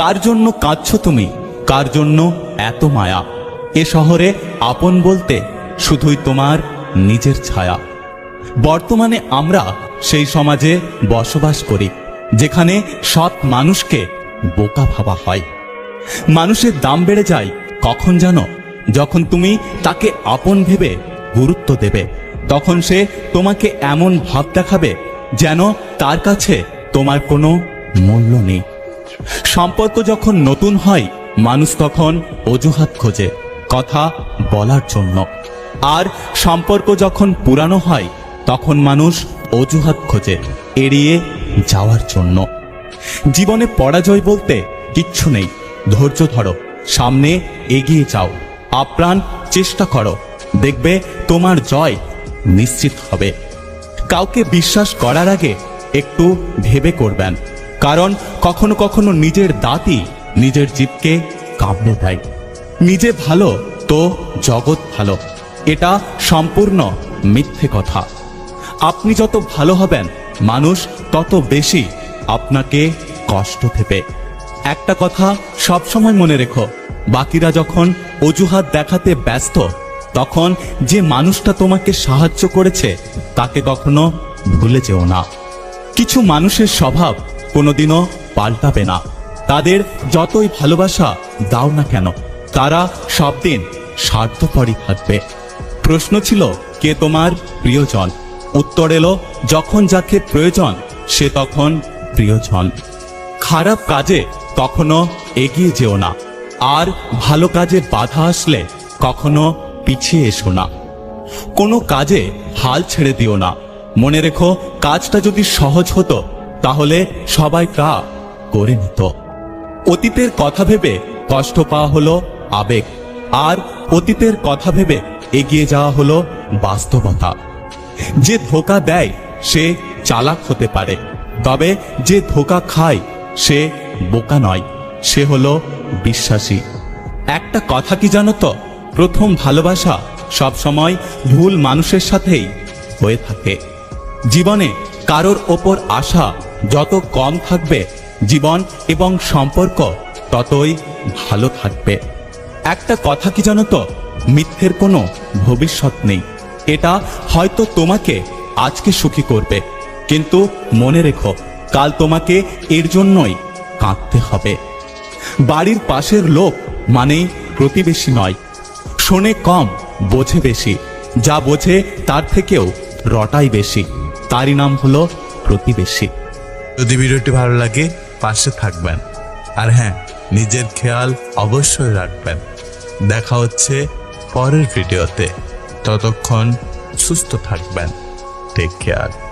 কার জন্য কাঁদছ তুমি? কার জন্য এত মায়া? এ শহরে আপন বলতে শুধুই তোমার নিজের ছায়া। বর্তমানে আমরা সেই সমাজে বসবাস করি, যেখানে সৎ মানুষকে বোকা ভাবা হয়। মানুষের দাম বেড়ে যায় কখন জানো যখন তুমি তাকে আপন ভেবে গুরুত্ব দেবে, তখন সে তোমাকে এমন ভাব দেখাবে যেন তার কাছে তোমার কোনো মূল্য নেই। সম্পর্ক যখন নতুন হয়, মানুষ তখন অজুহাত খোঁজে, কথা বলার জন্য। আর সম্পর্ক যখন পুরানো হয়, তখন মানুষ অজুহাত খোঁজে, এড়িয়ে যাওয়ার জন্য। জীবনে পরাজয় বলতে কিচ্ছু নেই। ধৈর্য ধরো, সামনে এগিয়ে যাও। আপ্রাণ চেষ্টা করো। দেখবে তোমার জয় নিশ্চিত হবে। কাউকে বিশ্বাস করার আগে একটু ভেবে করবেন। কারণ কখনো কখনো নিজের দাঁতই নিজের জীবকে কামড়ে দেয়। নিজে ভালো, তো জগৎ ভালো। এটা সম্পূর্ণ মিথ্যে কথা। আপনি যত ভালো হবেন, মানুষ তত বেশি আপনাকে কষ্ট দেবে। একটা কথা সবসময় মনে রেখো, বাকিরা যখন অজুহাত দেখাতে ব্যস্ত, তখন যে মানুষটা তোমাকে সাহায্য করেছে, তাকে কখনো ভুলে যেও না। কিছু মানুষের স্বভাব কোনোদিনও পাল্টাবে না। তাদের যতই ভালোবাসা দাও না কেন, তারা সব দিন স্বার্থপরই থাকবে। প্রশ্ন ছিল, কে তোমার প্রিয়জন? উত্তর এলো, যখন যাকে প্রয়োজন, সে তখন প্রিয়জন। খারাপ কাজে কখনো এগিয়ে যেও না, আর ভালো কাজে বাধা আসলে কখনো পিছিয়ে এসো না। কোনো কাজে হাল ছেড়ে দিও না। মনে রেখো, কাজটা যদি সহজ হতো তাহলে সবাই তা করে নিত। অতীতের কথা ভেবে কষ্ট পাওয়া হলো আবেগ, আর অতীতের কথা ভেবে এগিয়ে যাওয়া হলো বাস্তবতা। যে ধোকা দেয়, সে চালাক হতে পারে, তবে যে ধোকা খায়, সে বোকা নয়, সে হলো বিশ্বাসী। একটা কথা কি জানো তো, প্রথম ভালোবাসা সবসময় ভুল মানুষের সাথেই হয়ে থাকে। জীবনে কারোর ওপর আশা যত কম থাকবে জীবন এবং সম্পর্ক, ততই ভালো থাকবে। একটা কথা কি জানো তো? মিথ্যের কোনো ভবিষ্যৎ নেই। এটা হয়তো তোমাকে আজকে সুখী করবে। কিন্তু মনে রেখো, কাল তোমাকে এর জন্যই কাঁদতে হবে। বাড়ির পাশের লোক মানেই প্রতিবেশী নয়। শোনে কম, বোঝে বেশি। যা বোঝে তার থেকেও রটাই বেশি। তারই নাম হলো প্রতিবেশী। যদি ভিডিওটি ভালো লাগে, পাশে থাকবেন। আর হ্যাঁ নিজের খেয়াল অবশ্যই রাখবেন। দেখা হচ্ছে পরের ভিডিওতে। ততক্ষণ সুস্থ থাকবেন। Take care